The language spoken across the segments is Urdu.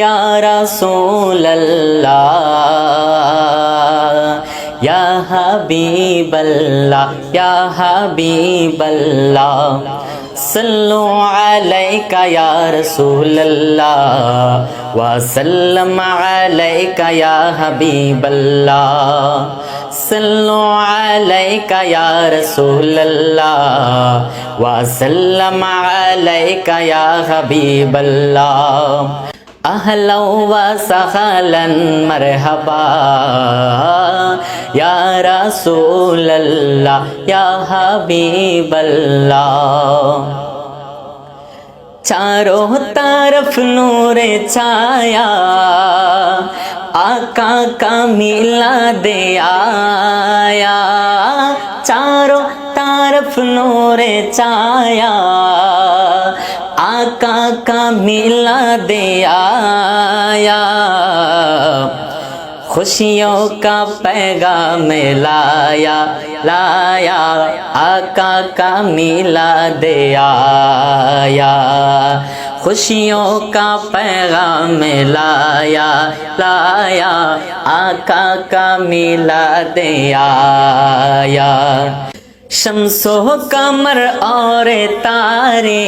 رسول اللہ یا حبیب اللہ یا حبیب اللہ صلو علیکہ یا رسول اللہ وسلم علیکہ یا حبیب اللہ صلو علیکہ یا رسول اللہ وسلم علیکہ یا حبیب اللہ اہلا و سہلا مرحبا. یا رسول اللہ یا حبیب اللہ چاروں طرف نور چھایا، آقا کا میلا دے آیا. چاروں طرف نور چھایا آقا کا میلا دے آیا۔ خوشیوں کا پیغام لایا لایا۔ آقا کا میلا دے آیا۔ خوشیوں کا پیغام لایا لایا۔ آقا کا میلا دے آیا۔ شمس و کمر اور تارے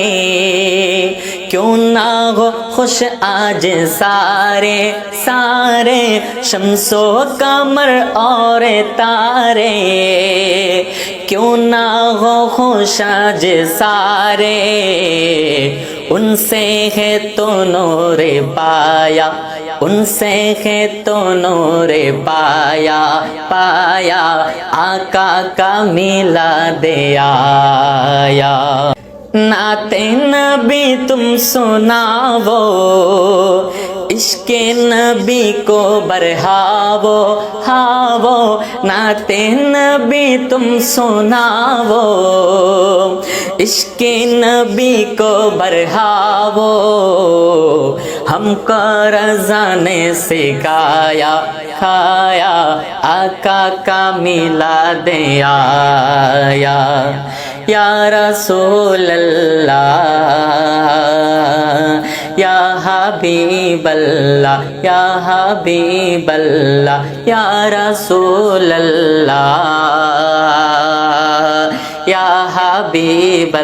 کیوں نہ ہو خوش آج سارے سارے شمس و کمر اور تارے۔ کیوں نہ ہو خوش آج سارے، ان سے ہے تو نور پایا، ان سے ہے تو نور پایا پایا، آقا کا میلا دے آیا۔ نعت نبی تم سناو، عشق نبی کو برہاو، ہاو، نعت نبی تم سناو، عشق نبی کو برہاو، ہم کو رضا نے سکھایا کھایا، آقا کا میلا دے آیا یا رسول اللہ یا حبیب اللہ یا حبیب